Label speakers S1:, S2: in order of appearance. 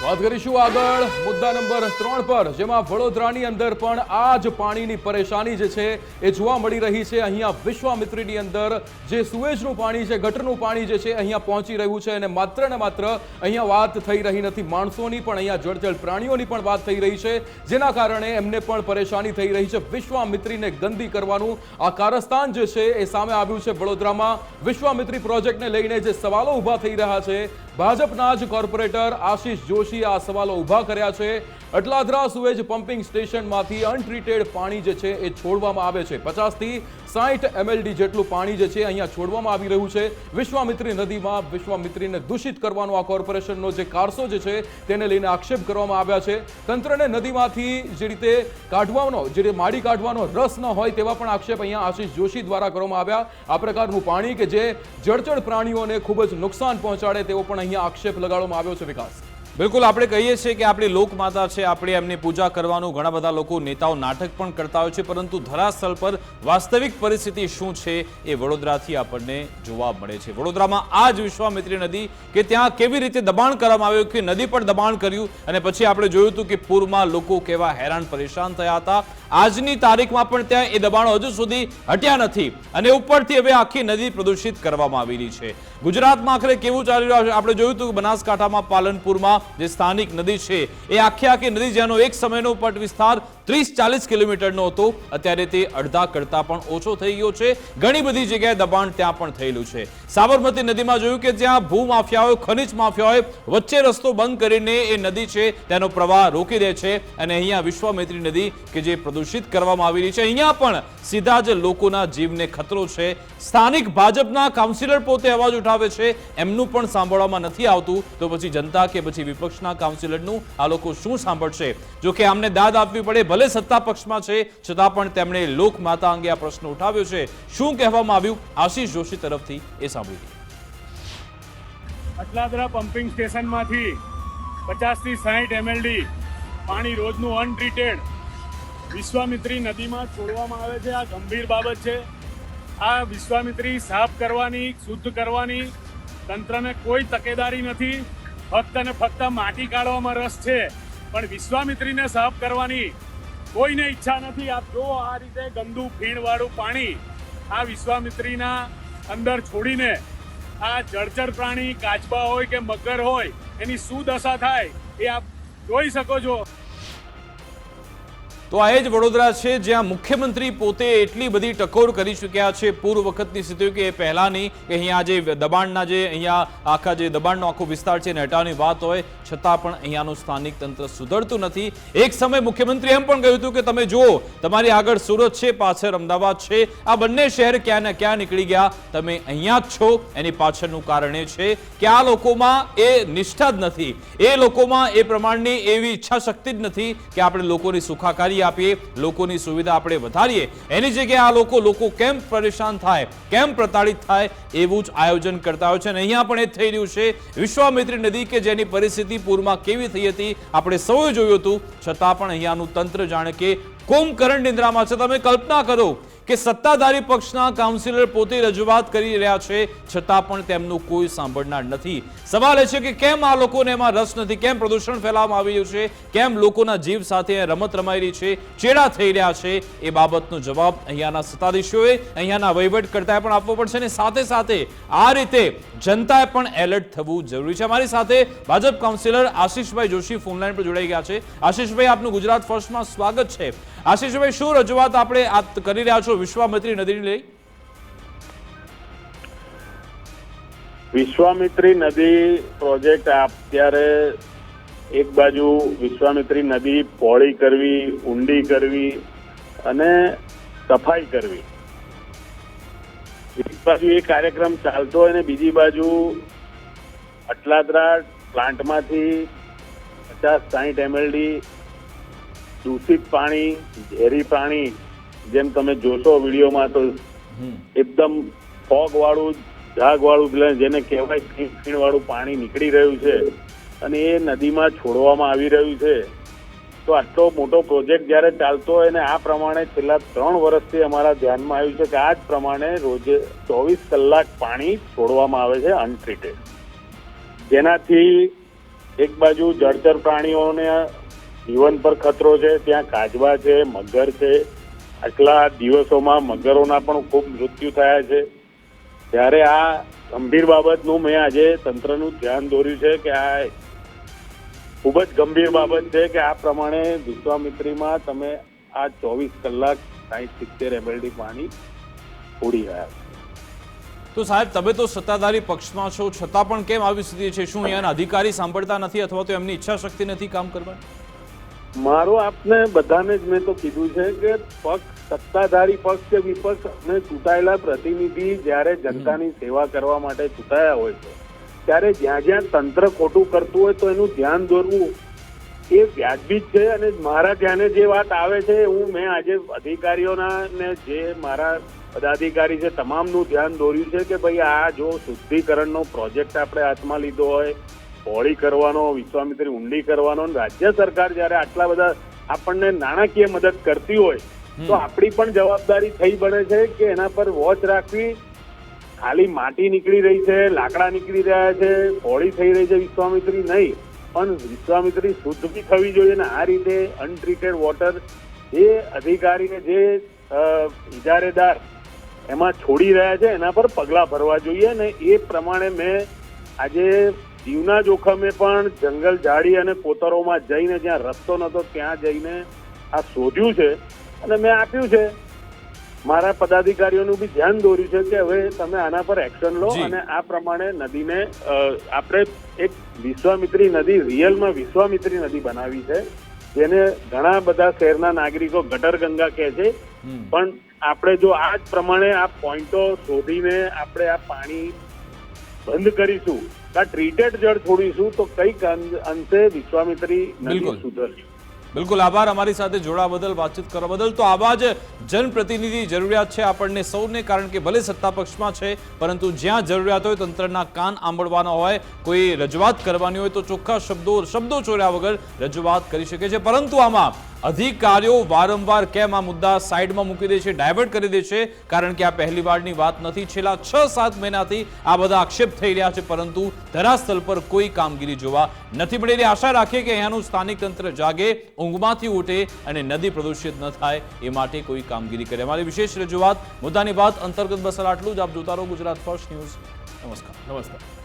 S1: વાત કરીશું આગળ. મુદ્દા નંબર ત્રણ પર, જેમાં વડોદરાની અંદર પણ આ જ પાણીની પરેશાની જે છે એ જોવા મળી રહી છે. અહીંયા વિશ્વામિત્રીની અંદર જે સુએજનું પાણી છે, ગટરનું પાણી જે છે, અહીંયા પહોંચી રહ્યું છે અને માત્ર ને માત્ર અહીંયા વાત થઈ રહી નથી. માણસોની પણ અહીંયા જળચળ પ્રાણીઓની પણ વાત થઈ રહી છે, જેના કારણે એમને પણ પરેશાની થઈ રહી છે. વિશ્વામિત્રીને ગંદી કરવાનું આ કારસ્તાન જે છે એ સામે આવ્યું છે વડોદરામાં. વિશ્વામિત્રી પ્રોજેક્ટને લઈને જે સવાલો ઊભા થઈ રહ્યા છે ભાજપના જ કોર્પોરેટર આશીષ જોશી આ સવાલો ઊભા કર્યા છે. અટલાદરા સુએજ પમ્પિંગ સ્ટેશનમાંથી અનટ્રીટેડ પાણી જે છે એ છોડવામાં આવે છે. પચાસથી સાઠ એમએલડી જેટલું પાણી જે છે અહીંયા છોડવામાં આવી રહ્યું છે. વિશ્વામિત્રી નદીમાં વિશ્વામિત્રીને દૂષિત કરવાનો આ કોર્પોરેશનનો જે કારસો જે છે તેને લઈને આક્ષેપ કરવામાં આવ્યા છે. તંત્રને નદીમાંથી જે રીતે કાઢવાનો, જે રીતે માડી કાઢવાનો રસ ન હોય તેવા પણ આક્ષેપ અહીંયા આશીષ જોશી દ્વારા કરવામાં આવ્યા. આ પ્રકારનું પાણી કે જે જળચળ પ્રાણીઓને ખૂબ જ નુકસાન પહોંચાડે તેવો પણ અહીંયા આક્ષેપ લગાડવામાં આવ્યો છે વિકાસ.
S2: બિલકુલ, આપણે કહીએ છીએ કે આપણી લોકમાતા છે, આપણે એમની પૂજા કરવાનું, ઘણા બધા લોકો નેતાઓ નાટક પણ કરતા હોય છે, પરંતુ ધરાસ્થળ પર વાસ્તવિક પરિસ્થિતિ શું છે એ વડોદરાથી આપણને જોવા મળે છે. વડોદરામાં આ જ વિશ્વામિત્રી નદી કે ત્યાં કેવી રીતે દબાણ કરવામાં આવ્યું, કે નદી પર દબાણ કર્યું, અને પછી આપણે જોયું હતું કે પૂરમાં લોકો કેવા હેરાન પરેશાન થયા હતા. આજની તારીખમાં પણ ત્યાં એ દબાણો હજુ સુધી હટ્યા નથી અને ઉપરથી હવે આખી નદી પ્રદૂષિત કરવામાં આવેલી છે. ગુજરાતમાં આખરે કેવું ચાલી રહ્યું છે? આપણે જોયું હતું કે બનાસકાંઠામાં, પાલનપુરમાં જે સ્થાનિક નદી છે એ આખે આખી નદી જેનો એક સમયનો પટ વિસ્તાર ત્રીસ ચાલીસ કિલોમીટરનો હતો. અત્યારે તે અડધા કરતા પણ ઓછો થઈ ગયો છે. ઘણી બધી જગ્યાએ દબાણ ત્યાં પણ થયેલું છે. સાબરમતી નદીમાં જોયું કે જ્યાં ભૂમાફિયાઓ, ખનિજ માફિયાઓએ વચ્ચે રસ્તો બંધ કરીને એ નદી છે, તેનો પ્રવાહ રોકી દે છે અને અહીંયા વિશ્વામિત્રી નદી કે જે પ્રદૂષિત કરવામાં આવી રહી છે, અહીંયા પણ સીધા જ લોકોના જીવને ખતરો છે. સ્થાનિક ભાજપના કાઉન્સિલર પોતે અવાજ ઉઠાવે છે. એમનું પણ સાંભળવામાં નથી આવતું. તો પછી જનતા કે પછી વિપક્ષના કાઉન્સિલરનું આ લોકો શું સાંભળશે? જો કે આમને દાદ આપવી પડે ભલે સત્તા પક્ષમાં છે, છતાં પણ તેમણે લોકમાતા અંગે આ પ્રશ્ન ઉઠાવ્યો છે. શું કહેવામાં આવ્યું? આશીષ જોશી તરફથી એ સાંભળી
S3: અટલાદરા પમ્પિંગ સ્ટેશનમાંથી પચાસથી સાહીઠ એમએલડી પાણી રોજનું અનટ્રીટેડ વિશ્વામિત્રી નદીમાં છોડવામાં આવે છે. આ ગંભીર બાબત છે. આ વિશ્વામિત્રી સાફ કરવાની, શુદ્ધ કરવાની તંત્રને કોઈ તકેદારી નથી. ફક્ત ને ફક્ત માટી કાઢવામાં રસ છે. પણ વિશ્વામિત્રીને સાફ કરવાની કોઈને ઈચ્છા નથી આપ જો આ રીતે ગંદુ ફીણવાળું પાણી આ વિશ્વામિત્રીના અંદર છોડીને આ જળચર પ્રાણી કાચબા હોય કે મગર હોય, એની શું દશા થાય, એ આપ જોઈ શકો છો.
S2: તો આ એ જ વડોદરા છે, જ્યાં મુખ્યમંત્રી પોતે એટલી બધી ટકોર કરી ચૂક્યા છે, પૂર્વ વખતની સ્થિતિ કે એ પહેલાંની, કે અહીંયા જે દબાણના જે અહીંયા આખા જે દબાણનો આખો વિસ્તાર છે, એને હટાવવાની વાત હોય, છતાં પણ અહીંયાનું સ્થાનિક તંત્ર સુધરતું નથી. એક સમય મુખ્યમંત્રી એમ પણ કહ્યું હતું કે, તમે જુઓ, તમારી આગળ સુરત છે, પાછળ અમદાવાદ છે, આ બંને શહેર ક્યાં ને ક્યાં નીકળી ગયા, તમે અહીંયા જ છો, એની પાછળનું કારણ છે કે આ લોકોમાં એ નિષ્ઠા જ નથી. એ લોકોમાં એ પ્રમાણની એવી ઈચ્છા શક્તિ જ નથી કે આપણે લોકોની સુખાકારી આપીએ, લોકોની સુવિધા આપણે વધારીએ. એની જગ્યાએ આ લોકો લોકો કેમ પરેશાન થાય, કેમ પ્રતાડિત થાય, એવું જ આયોજન કરતા હોય છે. અને અહીંયા પણ એ થઈ રહ્યું છે. વિશ્વામિત્રી નદી કે જેની પરિસ્થિતિ પૂરમાં કેવી થઈ હતી, આપણે સૌએ જોયું હતું. છતાં પણ અહીંયાનું તંત્ર જાણે કે કુંભકરણ નિંદ્રામાં છે. તમે કલ્પના કરો કે સત્તાધારી પક્ષના કાઉન્સિલર પોતે રજૂઆત કરી રહ્યા છે, છતાં પણ તેમનું કોઈ સાંભળનાર નથી. સવાલ એ છે કે કેમ આ લોકોને એમાં રસ નથી? કેમ પ્રદૂષણ ફેલાવવામાં આવી રહ્યું છે? કેમ લોકોના જીવ સાથે રમત રમાઈ રહી છે? ચેડા થઈ રહ્યા છે? એ બાબતનો જવાબ અહીંયાના સત્તાધીશોએ અહીંયાના વહીવટ કરતાએ પણ આપવો પડશે અને સાથે સાથે આ રીતે જનતાએ પણ એલર્ટ થવું જરૂરી છે. અમારી સાથે Bhajap councillor Ashishbhai Joshi phone line પર જોડાઈ ગયા છે. આશીષભાઈ, આપનું ગુજરાત ફર્સ્ટમાં સ્વાગત છે. આશીષભાઈ, શું રજૂઆત આપણે કરી રહ્યા છો? વિશ્વામિત્રી નદીને લઈ?
S4: વિશ્વામિત્રી નદી પ્રોજેક્ટ અત્યારે એક બાજુ વિશ્વામિત્રી નદી પહોળી કરવી, ઊંડી કરવી અને સફાઈ કરવી. એક બાજુ એ કાર્યક્રમ ચાલતો હોય ને બીજી બાજુ અટલાદરા પ્લાન્ટમાંથી પચાસ સાહીઠ એમએલડી દૂષિત પાણી, ઝેરી પાણી જેમ તમે જોશો વિડીયોમાં તો એકદમ ફોગ વાળું ઝાગ વાળું જેને કહેવાય ખીણ વાળું પાણી નીકળી રહ્યું છે અને એ નદીમાં છોડવામાં આવી રહ્યું છે. તો આટલો મોટો પ્રોજેક્ટ જ્યારે ચાલતો હોય ને આ પ્રમાણે છેલ્લા ત્રણ વર્ષથી અમારા ધ્યાનમાં આવ્યું છે કે આ જ પ્રમાણે રોજે ચોવીસ કલાક પાણી છોડવામાં આવે છે અનટ્રીટેડ જેનાથી એક બાજુ જળચર પ્રાણીઓને જીવન પર ખતરો છે ત્યાં કાજવા છે મગર છે આટલા દિવસોમાં મગરોના પણ ખૂબ મૃત્યુ થયા છે. ત્યારે આ ગંભીર બાબતનું મેં આજે તંત્રનું ધ્યાન દોર્યું છે કે આ ખૂબ જ ગંભીર બાબત છે કે આ પ્રમાણે વિશ્વામિત્રીમાં તમે આ ચોવીસ કલાક સાહીઠ સિત્તેર એમએલડી પાણી છોડી રહ્યા છો.
S2: તો સાહેબ, તમે તો સત્તાધારી પક્ષમાં છો, છતાં પણ કેમ આવી સ્થિતિ છે? શું અહીંયાના અધિકારી સાંભળતા નથી અથવા તો એમની ઈચ્છા શક્તિ નથી કામ કરવાની?
S4: મારો આપને બધાને જ મેં તો કીધું છે કે પક્ષ, સત્તાધારી પક્ષ કે વિપક્ષ અને ચૂંટાયેલા પ્રતિનિધિ જ્યારે જનતાની સેવા કરવા માટે ચૂંટાયા હોય છે, ત્યારે જ્યાં જ્યાં તંત્ર ખોટું કરતું હોય તો એનું ધ્યાન દોરવું એ વ્યાજબી છે અને મારા ધ્યાને જે વાત આવે છે, હું મેં આજે અધિકારીઓના ને જે મારા પદાધિકારી છે, તમામનું ધ્યાન દોર્યું છે કે ભાઈ આ જો શુદ્ધિકરણનો પ્રોજેક્ટ આપણે હાથમાં લીધો હોય પહોળી કરવાનો વિશ્વામિત્રી ઊંડી કરવાનો અને રાજ્ય સરકાર જ્યારે આટલા બધા આપણને નાણાકીય મદદ કરતી હોય તો આપણી પણ જવાબદારી થઈ બને છે કે એના પર વોચ રાખવી. ખાલી માટી નીકળી રહી છે લાકડા નીકળી રહ્યા છે હોળી થઈ રહી છે વિશ્વામિત્રી નહીં પણ વિશ્વામિત્રી શુદ્ધ બી થવી જોઈએ ને આ રીતે અનટ્રીટેડ વોટર જે અધિકારીને જે ઇજારેદાર એમાં છોડી રહ્યા છે એના પર પગલાં ભરવા જોઈએ ને એ પ્રમાણે મેં આજે જીવના જોખમે પણ જંગલ ઝાડી અને કોતરોમાં જઈને જ્યાં રસ્તો નતો ત્યાં જઈને આ શોધ્યું છે. અને મેં આપ્યું છે. મારા પદાધિકારીઓનું બી ધ્યાન દોર્યું છે કે હવે તમે આના પર એક્શન લો અને આ પ્રમાણે નદીને આપણે એક વિશ્વામિત્રી નદી રિયલમાં વિશ્વામિત્રી નદી બનાવી છે જેને ઘણા બધા શહેરના નાગરિકો ગટર ગંગા કહે છે. પણ આપણે જો આ જ પ્રમાણે આ પોઈન્ટો શોધીને આપણે આ પાણી બંધ કરીશું ટ્રીટેડ જળ છોડીશું તો કંઈક અંશે વિશ્વામિત્રી
S2: બિલકુલ.
S4: સુધરશે.
S2: બિલકુલ આભાર અમારી સાથે જોડા બદલ વાતચીત કરવા બદલ. તો આવા જ જનપ્રતિનિધિ જરૂરિયાત છે આપણને સૌને કારણ કે ભલે સત્તા પક્ષમાં છે પરંતુ જ્યાં જરૂરિયાત હોય તંત્રના કાન આંબળવાના હોય કોઈ રજૂઆત કરવાની હોય તો ચોખ્ખા શબ્દો શબ્દો ચોર્યા વગર રજૂઆત કરી શકે છે. પરંતુ આમાં અધિકારીઓ વારંવાર કેમ આ મુદ્દા સાઈડમાં મૂકી દે છે, ડાયવર્ટ કરી દે છે? કારણ કે આ પહેલી વારની વાત નથી. છેલ્લા છ, સાત મહિનાથી આ બધા આક્ષેપ થઈ રહ્યા છે, પરંતુ ધરાસ્થળ પર કોઈ કામગીરી જોવા નથી મળેલી આશા રાખીએ કે અહીંયાનું સ્થાનિક તંત્ર જાગે, ઊંઘમાંથી ઉઠે અને નદી પ્રદૂષિત ન થાય એ માટે કોઈ કામગીરી કરે. અમારી વિશેષ રજૂઆત, મુદ્દાની વાત અંતર્ગત બસ આટલું જ. આપ જોતા રહો ગુજરાત ફર્સ્ટ ન્યૂઝ. નમસ્કાર.
S1: નમસ્કાર.